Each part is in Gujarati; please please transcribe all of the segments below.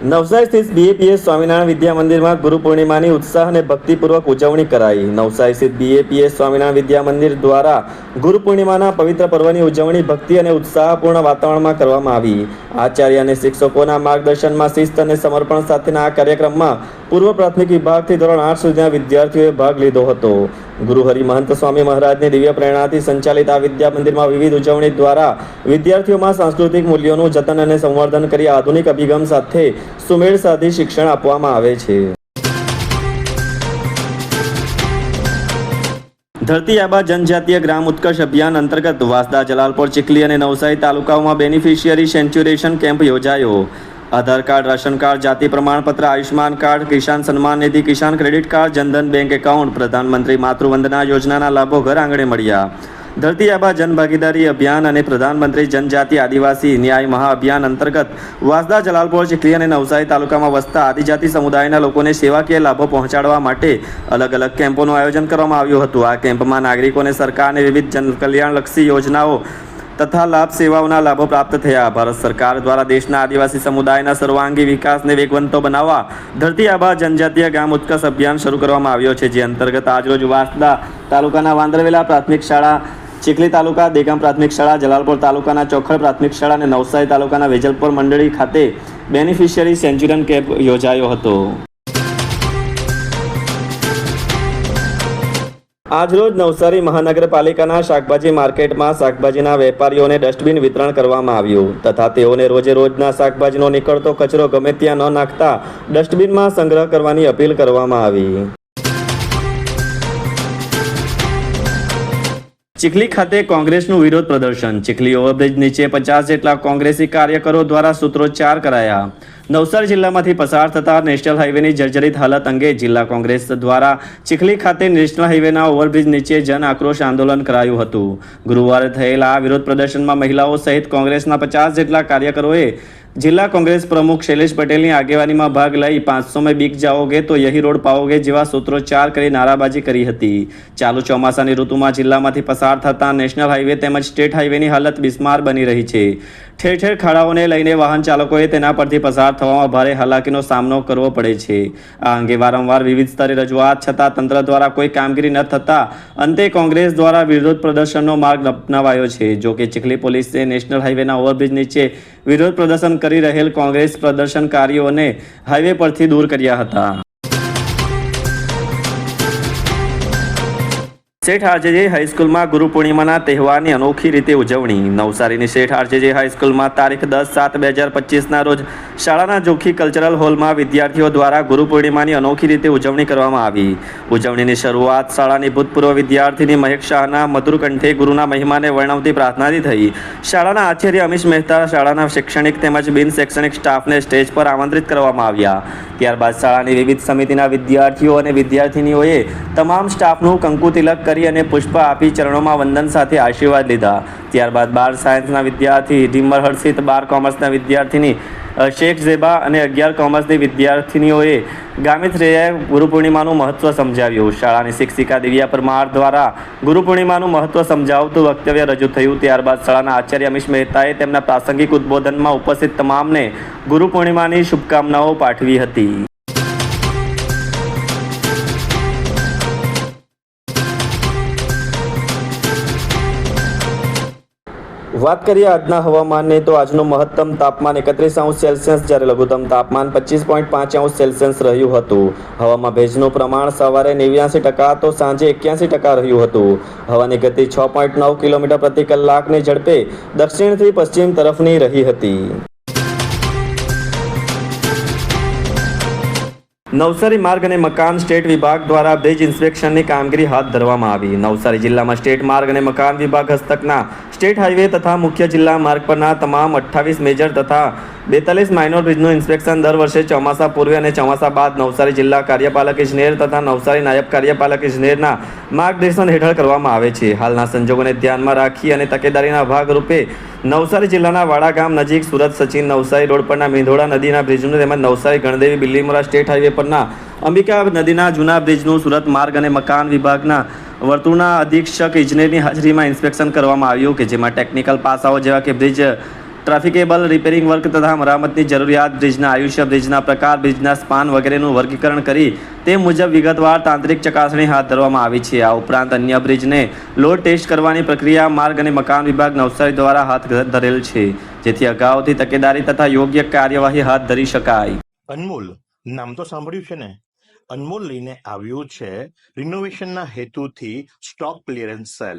નવસારી સ્થિત બીએપીએસ સ્વામિનારાયણ વિદ્યા મંદિરમાં ગુરુ પૂર્ણિમાની ઉત્સાહ અને ભક્તિપૂર્વક ઉજવણી કરાઈ. નવસારી સ્થિત બીએપીએસ સ્વામિનારાયણ વિદ્યા મંદિર દ્વારા ગુરુ પૂર્ણિમાના પવિત્ર પર્વની ઉજવણી ભક્તિ અને ઉત્સાહપૂર્ણ વાતાવરણમાં કરવામાં આવી. આચાર્ય અને શિક્ષકોના માર્ગદર્શનમાં શિસ્ત અને સમર્પણ સાથેના આ કાર્યક્રમમાં પૂર્વ પ્રાથમિક વિભાગથી ધોરણ આઠ સુધીના વિદ્યાર્થીઓએ ભાગ લીધો હતો. ગુરુ હરિ મહંત સ્વામી મહારાજની દિવ્ય પ્રેરણાથી સંચાલિત આ વિદ્યા મંદિરમાં વિવિધ ઉજવણી દ્વારા વિદ્યાર્થીઓમાં સાંસ્કૃતિક મૂલ્યોનું જતન અને સંવર્ધન કરી આધુનિક અભિગમ સાથે સુમેળ સાધી શિક્ષણ આપવામાં આવે છે. ધરતી આબા જનજાતીય ગ્રામ ઉત્કર્ષ અભિયાન અંતર્ગત વાસદા જલાલપોર ચીખલી અને નવસારી તાલુકાઓમાં બેનિફિશિયરી સેન્ચ્યુરેશન કેમ્પ યોજાયો. આધાર કાર્ડ, રાશન કાર્ડ, જાતિ પ્રમાણપત્ર Ayushman card, Kisan Samman Nidhi, Kisan credit card, Jandhan bank account, Pradhanmantri Matruvandana યોજનાના લાભો ઘર આંગણે મળ્યા. ધરતી આબા જનભાગીદારી અભિયાન અને પ્રધાનમંત્રી જનજાતિ આદિવાસી ન્યાય મહાઅભિયાન અંતર્ગત વાસદા, જલાલપોર, ચીખલી અને નવસારી તાલુકામાં વસતા આદિજાતિ સમુદાયના લોકોને સેવાકીય લાભો પહોંચાડવા માટે અલગ અલગ કેમ્પોનું આયોજન કરવામાં આવ્યું હતું. આ કેમ્પમાં નાગરિકોને સરકારની વિવિધ જનકલ્યાણલક્ષી યોજનાઓ તથા લાભ સેવાઓના લાભો પ્રાપ્ત થયા. ભારત સરકાર દ્વારા દેશના આદિવાસી સમુદાયના સર્વાંગી વિકાસને વેગવંતો બનાવવા ધરતી આભા જનજાતીય ગામ ઉત્કર્ષ અભિયાન શરૂ કરવામાં આવ્યો છે, જે અંતર્ગત આજરોજ વાંસદા તાલુકાના વાંદરવેલા પ્રાથમિક શાળા, ચીખલી તાલુકા, દેગામ પ્રાથમિક શાળા, જલાલપોર તાલુકાના ચોખડ પ્રાથમિક શાળા અને નવસારી તાલુકાના વેજલપોર મંડળી ખાતે બેનિફિશિયરી સેન્ચ્યુરન કેમ્પ યોજાયો હતો. આજરોજ નવસારી મહાનગરપાલિકાના શાકભાજી માર્કેટમાં શાકભાજીના વેપારીઓને ડસ્ટબિન વિતરણ કરવામાં આવ્યું તથા તેઓને રોજે રોજના શાકભાજીનો નીકળતો કચરો ગમે ત્યાં ન નાખતા ડસ્ટબિનમાં સંગ્રહ કરવાની અપીલ કરવામાં આવી. ચીખલી ખાતે કોંગ્રેસનું વિરોધ પ્રદર્શન. ચીખલી ઓવરબ્રિજ નીચે પચાસ જેટલા કોંગ્રેસી કાર્યકરો દ્વારા સૂત્રોચ્ચાર કરાયા. નવસારી જિલ્લામાંથી પસાર થતા નેશનલ હાઈવેની જર્જરિત હાલત અંગે જિલ્લા કોંગ્રેસ દ્વારા ચીખલી ખાતે નેશનલ હાઈવેના ઓવરબ્રિજ નીચે જન આક્રોશ આંદોલન કરાયું હતું. ગુરુવારે થયેલા વિરોધ પ્રદર્શનમાં મહિલાઓ સહિત કોંગ્રેસના પચાસ જેટલા કાર્યકરોએ જિલ્લા કોંગ્રેસ પ્રમુખ શૈલેષ પટેલની આગેવાનીમાં ભાગ લઈ પાંચસો મેં બીક જાઓગે તો યહી રોડ પાઓગે જેવા સૂત્રોચ્ચાર કરી નારાબાજી કરી હતી. ચાલુ ચોમાસાની ઋતુમાં જિલ્લામાંથી પસાર થતા નેશનલ હાઈવે તેમજ સ્ટેટ હાઈવેની હાલત બિસ્માર બની રહી છે. ઠેર ઠેર ખાડાઓને લઈને વાહન ચાલકોએ તેના પરથી પસાર થવામાં ભારે હાલાકીનો સામનો કરવો પડે છે. આ અંગે વારંવાર વિવિધ સ્તરે રજૂઆત છતાં તંત્ર દ્વારા કોઈ કામગીરી ન થતા અંતે કોંગ્રેસ દ્વારા વિરોધ પ્રદર્શનનો માર્ગ અપનાવાયો છે. જોકે ચીખલી પોલીસે નેશનલ હાઈવેના ઓવરબ્રિજ નીચે વિરોધ પ્રદર્શન કરી રહેલ કોંગ્રેસ પ્રદર્શનકારીઓને હાઈવે પરથી દૂર કર્યા હતા. શેઠ આરજેજે હાઈસ્કૂલમાં ગુરુ પૂર્ણિમાના તહેવારની અનોખી રીતે ઉજવણી. નવસારીની શેઠ આરજેજે હાઈસ્કૂલમાં તારીખ દસ સાત બે હજાર પચીસના રોજ શાળાના જોખી કલ્ચરલ હોલમાં વિદ્યાર્થીઓ દ્વારા ગુરુ પૂર્ણિમાની અનોખી રીતે ઉજવણી કરવામાં આવી. ઉજવણીની શરૂઆત શાળાની ભૂતપૂર્વ વિદ્યાર્થીની મહેક શાહના મધુર ગુરુના મહિમાને વર્ણવતી પ્રાર્થનાથી થઈ. શાળાના આચાર્ય અમીશ મહેતા શાળાના શૈક્ષણિક તેમજ બિન શૈક્ષણિક સ્ટાફને સ્ટેજ પર આમંત્રિત કરવામાં આવ્યા. ત્યારબાદ શાળાની વિવિધ સમિતિના વિદ્યાર્થીઓ અને વિદ્યાર્થીનીઓએ તમામ સ્ટાફનું કંકુ તિલક કરી અને પુષ્પ આપી ચરણોમાં વંદન સાથે આશીર્વાદ લીધા. ત્યારબાદ બાર સાયન્સના વિદ્યાર્થી ઢીમર હર્ષિત, બાર કોમર્સના વિદ્યાર્થીની શેખ ઝેબા અને અગિયાર કોમર્સની વિદ્યાર્થીનીઓએ ગામિત રેયાએ ગુરુ પૂર્ણિમાનું મહત્વ સમજાવ્યું. શાળાની શિક્ષિકા દિવ્યા પરમાર દ્વારા ગુરુ પૂર્ણિમાનું મહત્વ સમજાવતું વક્તવ્ય રજૂ થયું. ત્યારબાદ શાળાના આચાર્ય અમીશ મહેતાએ તેમના પ્રાસંગિક ઉદ્બોધનમાં ઉપસ્થિત તમામને ગુરુ પૂર્ણિમાની શુભકામનાઓ પાઠવી હતી. વાત કરીએ આજના હવામાનની, તો આજનું મહત્તમ તાપમાન એકત્રીસ અંશ સેલ્સિયસ જ્યારે લઘુત્તમ તાપમાન પચીસ પોઈન્ટ પાંચ અંશ સેલ્સિયસ રહ્યું હતું. હવામાં ભેજનું પ્રમાણ સવારે નેવ્યાસી ટકા તો સાંજે એક્યાસી ટકા રહ્યું હતું. હવાની ગતિ છ પોઈન્ટ નવ કિલોમીટર પ્રતિ કલાકની ઝડપે દક્ષિણથી પશ્ચિમ તરફની રહી હતી. નવસારી માર્ગ અને મકાન સ્ટેટ વિભાગ દ્વારા બ્રિજ ઇન્સ્પેક્શનની કામગીરી હાથ ધરવામાં આવી. નવસારી જિલ્લામાં સ્ટેટ માર્ગ અને મકાન વિભાગ હસ્તકના સ્ટેટ હાઈવે તથા મુખ્ય જિલ્લા માર્ગ પરના તમામ અઠ્ઠાવીસ મેજર તથા બેતાલીસ માઇનોર બ્રિજનું ઇન્સ્પેક્શન દર વર્ષે ચોમાસા પૂર્વે અને ચોમાસા બાદ નવસારી જિલ્લા કાર્યપાલક ઇજનેર તથા નવસારી નાયબ કાર્યપાલક ઇજનેરના માર્ગદર્શન હેઠળ કરવામાં આવે છે. હાલના સંજોગોને ધ્યાનમાં રાખી અને તકેદારીના ભાગરૂપે નવસારી જિલ્લાના વાડા ગામ નજીક સુરત સચિન નવસારી રોડ પરના મેંધોળા નદીના બ્રિજનું તેમજ નવસારી ગણદેવી બિલ્લીમોરા સ્ટેટ હાઈવે પરના અંબિકા નદીના જૂના બ્રિજનું સુરત માર્ગ અને મકાન વિભાગના વર્તુળના અધિક્ષક ઇજનેરની હાજરીમાં ઇન્સ્પેક્શન કરવામાં આવ્યું કે જેમાં ટેકનિકલ પાસાઓ જેવા કે બ્રિજ ટ્રાફિકેબલ રિપેરિંગ વર્ક તથા મરામતની જરૂરિયાત, બ્રિજના આયુષ્ય, બ્રિજના પ્રકાર, બ્રિજના સ્પાન વગેરેનું વર્ગીકરણ કરી તે મુજબ વિગતવાર તાંત્રિક ચકાસણી હાથ ધરવામાં આવી છે. આ ઉપરાંત અન્ય બ્રિજને લોડ ટેસ્ટ કરવાની પ્રક્રિયા, માર્ગ અને મકાન વિભાગ નવસારી દ્વારા હાથ ધરેલ છે, જેથી અગાઉથી તકેદારી તથા યોગ્ય કાર્યવાહી હાથ ધરી શકાય. અનમોલ, નામ તો સાંભળ્યું છે ને? અનમોલ લઈને આવ્યું છે રિનોવેશનના હેતુથી stock clearance cell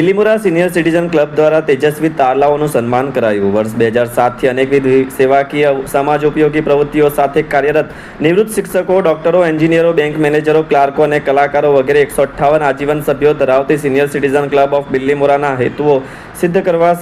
Bilimora senior citizen club દ્વારા તેજસ્વી તારલાઓનું સન્માન કરાયું. વર્ષ બે હજાર સાતથી અનેકવિધ સેવાકીય સમાજ ઉપયોગી પ્રવૃત્તિઓ સાથે કાર્યરત નિવૃત્ત શિક્ષકો, ડોક્ટરો, એન્જિનિયરો, બેંક મેનેજરો, ક્લાર્કો અને કલાકારો વગેરે એકસો અઠ્ઠાવન આજીવન સભ્યો ધરાવતી સિનિયર સિટીઝન ક્લબ ઓફ બિલ્લીમોરાના હેતુઓ સિદ્ધ કરવા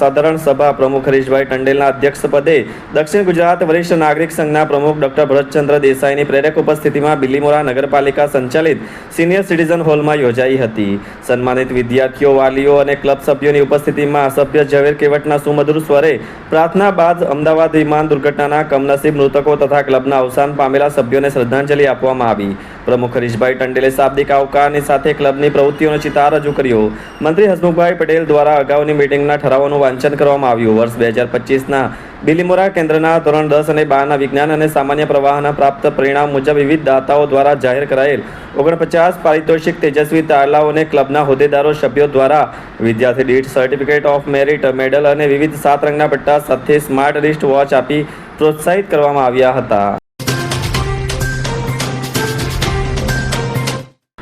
સાધારણ સભા પ્રમુખ હરીશભાઈ ટંડેલના અધ્યક્ષપદે દક્ષિણ ગુજરાત વરિષ્ઠ નાગરિક સંઘના પ્રમુખ ડોક્ટર ભરતચંદ્ર દેસાઈની પ્રેરક ઉપસ્થિતિમાં બિલીમોરા નગરપાલિકા સંચાલિત સિનિયર સિટીઝન હોલમાં યોજાઈ હતી. સન્માનિત વિદ્યાર્થીઓ વાલીઓ અને ક્લબ સભ્યોની ઉપસ્થિતિમાં સભ્ય ઝવેર કેવટના સુમધુર સ્વરે પ્રાર્થના બાદ અમદાવાદ વિમાન દુર્ઘટનાના કમનસીબ મૃતકો તથા ક્લબના અવસાન પામેલા સભ્યોને શ્રદ્ધાંજલિ આપવામાં આવી. પ્રમુખ હરીશભાઈ ટંડેલે શાબ્દિક આવકારની સાથે ક્લબની પ્રવૃત્તિઓનો ચિતાર રજૂ કર્યો. મંત્રી હસમુખભાઈ પટેલ દ્વારા અગાઉની મિટિંગના ઠરાવોનું વાંચન કરવામાં આવ્યું. વર્ષ બે હજાર પચીસના બિલીમોરા કેન્દ્રના ધોરણ દસ અને બારના વિજ્ઞાન અને સામાન્ય પ્રવાહના પ્રાપ્ત પરિણામ મુજબ વિવિધ દાતાઓ દ્વારા જાહેર કરાયેલ ઓગણપચાસ પારિતોષિક તેજસ્વી તારલાઓને ક્લબના હોદ્દેદારો સભ્યો દ્વારા વિદ્યાર્થી દીઠ સર્ટિફિકેટ ઓફ મેરિટ મેડલ અને વિવિધ સાત રંગના પટ્ટા સાથે સ્માર્ટ રિસ્ટ વોચ આપી પ્રોત્સાહિત કરવામાં આવ્યા હતા.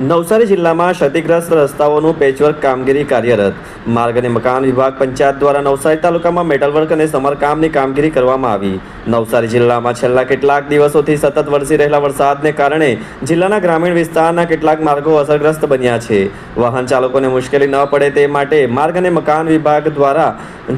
નવસારી જિલ્લામાં ક્ષતિગ્રસ્ત રસ્તાઓનું પેચવર્ક કામગીરી કાર્યરત. માર્ગ અને મકાન વિભાગ પંચાયત દ્વારા નવસારી તાલુકામાં મેટલવર્ક અને સમરકામની કામગીરી કરવામાં આવી. નવસારી જિલ્લામાં છેલ્લા કેટલાક દિવસોથી સતત વરસી રહેલા વરસાદને કારણે જિલ્લાના ગ્રામીણ વિસ્તારના કેટલાક માર્ગો અસરગ્રસ્ત બન્યા છે. વાહન ચાલકોને મુશ્કેલી ન પડે તે માટે માર્ગ અને મકાન વિભાગ દ્વારા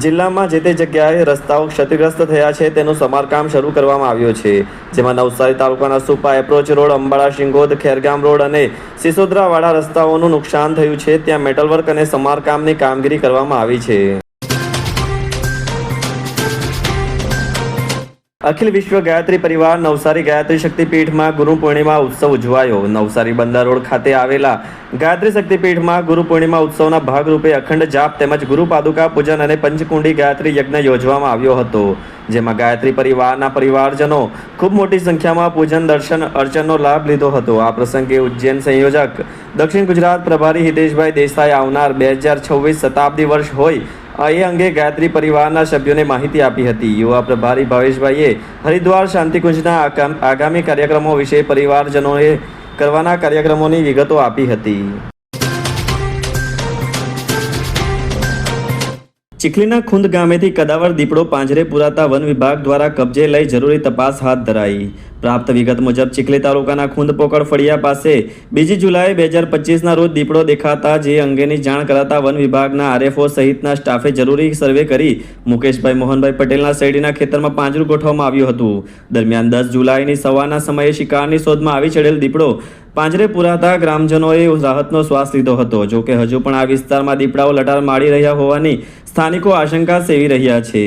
જિલ્લામાં જે તે જગ્યાએ રસ્તાઓ ક્ષતિગ્રસ્ત થયા છે તેનું સમારકામ શરૂ કરવામાં આવ્યું છે. જેમાં નવસારી તાલુકાના Supa approach road, Ambala Shingod, Khergam road અને સિસોદરાવાળા રસ્તાઓનું નુકસાન થયું છે ત્યાં મેટલવર્ક અને સમારકામની કામગીરી કરવામાં આવી છે. અખિલ વિશ્વ ગાયત્રી પરિવાર નવસારી ગાયત્રી શક્તિપીઠમાં ગુરુ પૂર્ણિમા ઉત્સવ ઉજવાયો. નવસારી બંદર રોડ ખાતે આવેલા ગાયત્રી શક્તિપીઠમાં ગુરુ પૂર્ણિમા ઉત્સવના ભાગરૂપે અખંડ જાપ તેમજ ગુરુ પાદુકા પૂજન અને પંચકુંડી ગાયત્રી યજ્ઞ યોજવામાં આવ્યો હતો. જેમાં ગાયત્રી પરિવારના પરિવારજનો ખૂબ મોટી સંખ્યામાં પૂજન, દર્શન, અર્ચનનો લાભ લીધો હતો. આ પ્રસંગે ઉજ્જૈન સંયોજક દક્ષિણ ગુજરાત પ્રભારી હિતેશભાઈ દેસાઈ આવનાર બે હજાર છવ્વીસ શતાબ્દી વર્ષ હોય એ અંગે ગાયત્રી પરિવારના સભ્યોને માહિતી આપી હતી. યુવા પ્રભારી ભાવેશભાઈએ હરિદ્વાર શાંતિકુંજના આગામી કાર્યક્રમો વિશે પરિવારજનોએ કરવાના કાર્યક્રમોની વિગતો આપી હતી. ચીખલીના ખુંદ ગામેથી કદાવર દીપડો પાંજરે પુરાતા વન વિભાગ દ્વારા કબજે લઈ જરૂરી તપાસ હાથ ધરાઈ. પ્રાપ્ત વિગત મુજબ ચીખલી તાલુકાના ખુંદ પોકળ ફળિયા પાસે બીજી જુલાઈ બે હજાર પચીસના રોજ દીપડો દેખાતા જે અંગેની જાણ કરાતા વન વિભાગના આરએફઓ સહિતના સ્ટાફે જરૂરી સર્વે કરી મુકેશભાઈ મોહનભાઈ પટેલના શેરડીના ખેતરમાં પાંજરું ગોઠવવામાં આવ્યું હતું. દરમિયાન દસ જુલાઈની સવારના સમયે શિકારની શોધમાં આવી ચડેલ દીપડો પાંજરે પુરાતા ગ્રામજનોએ રાહતનો શ્વાસ લીધો હતો. જો કે હજુ પણ આ વિસ્તારમાં દીપડાઓ લટાર મારી રહ્યા હોવાની સ્થાનિકો આશંકા સેવી રહ્યા છે.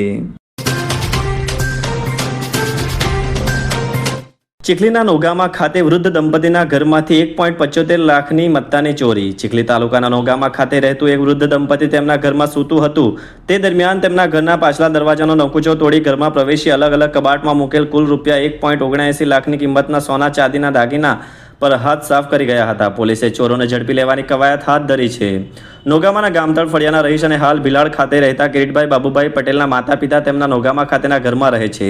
ચીખલીના નોગામા ખાતે વૃદ્ધ દંપતીના ઘરમાંથી એક પોઈન્ટ પચોતેર લાખની મત્તાની ચોરી. ચીખલી તાલુકાના નોગામા ખાતે રહેતું એક વૃદ્ધ દંપતી તેમના ઘરમાં સૂતું હતું. તે દરમિયાન તેમના ઘરના પાછલા દરવાજાનો નકુચો તોડી ઘરમાં પ્રવેશી અલગ અલગ કબાટમાં મૂકેલ કુલ રૂપિયા એક પોઈન્ટ ઓગણએંસી લાખની કિંમતના સોના ચાંદીના દાગીના પર હાથ સાફ કરી ગયા હતા. પોલીસે ચોરોને ઝડપી લેવાની કવાયત હાથ ધરી છે. નોગામાના ગામતળ ફળિયાના રહીશ અને હાલ ભિલાડ ખાતે રહેતા કિરીટભાઈ બાબુભાઈ પટેલના માતા પિતા તેમના નોગામા ખાતેના ઘરમાં રહે છે.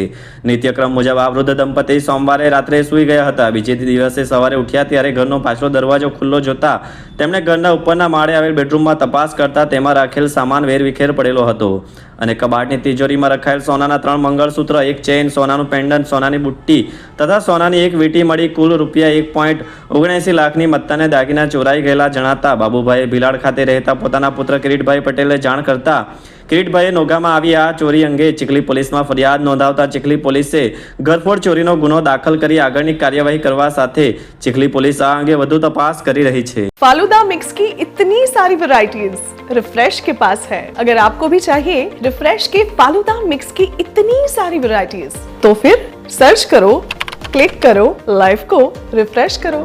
નિત્યક્રમ મુજબ આ વૃદ્ધ દંપતી સોમવારે રાત્રે સૂઈ ગયા હતા. બીજે દિવસે સવારે ઉઠ્યા ત્યારે ઘરનો પાછલો દરવાજો ખુલ્લો જોતા તેમણે ઘરના ઉપરના માળે આવેલ બેડરૂમમાં તપાસ કરતા તેમાં રાખેલ સામાન વેરવિખેર પડેલો હતો. અને કબાટની તિજોરીમાં રખાયેલ સોનાના ત્રણ મંગળસૂત્ર, એક ચેઇન, સોનાનું પેન્ડન્ટ, સોનાની બુટ્ટી તથા સોનાની એક વીંટી મળી કુલ રૂપિયા એક પોઈન્ટ ઓગણએંસી લાખની મત્તાને દાગીના ચોરાઈ ગયેલા જણાતા બાબુભાઈએ ભિલાડ ખાતે રહેતા પોતાના પુત્ર કિરીટભાઈ પટેલે જાણ કરતા કિરીટભાઈએ નોગામાં આવી આ ચોરી અંગે ચીખલી પોલીસમાં ફરિયાદ નોંધાવતા ચીખલી પોલીસે ઘરફોડ ચોરીનો ગુનો દાખલ કરી આગળની કાર્યવાહી કરવા સાથે ચીખલી પોલીસ આ અંગે વધુ તપાસ કરી રહી છે फालूदा मिक्स की इतनी सारी वैरायटीज रिफ्रेश के पास है अगर आपको भी चाहिए रिफ्रेश के फालूदा मिक्स की इतनी सारी वैरायटीज तो फिर सर्च करो क्लिक करो लाइफ को रिफ्रेश करो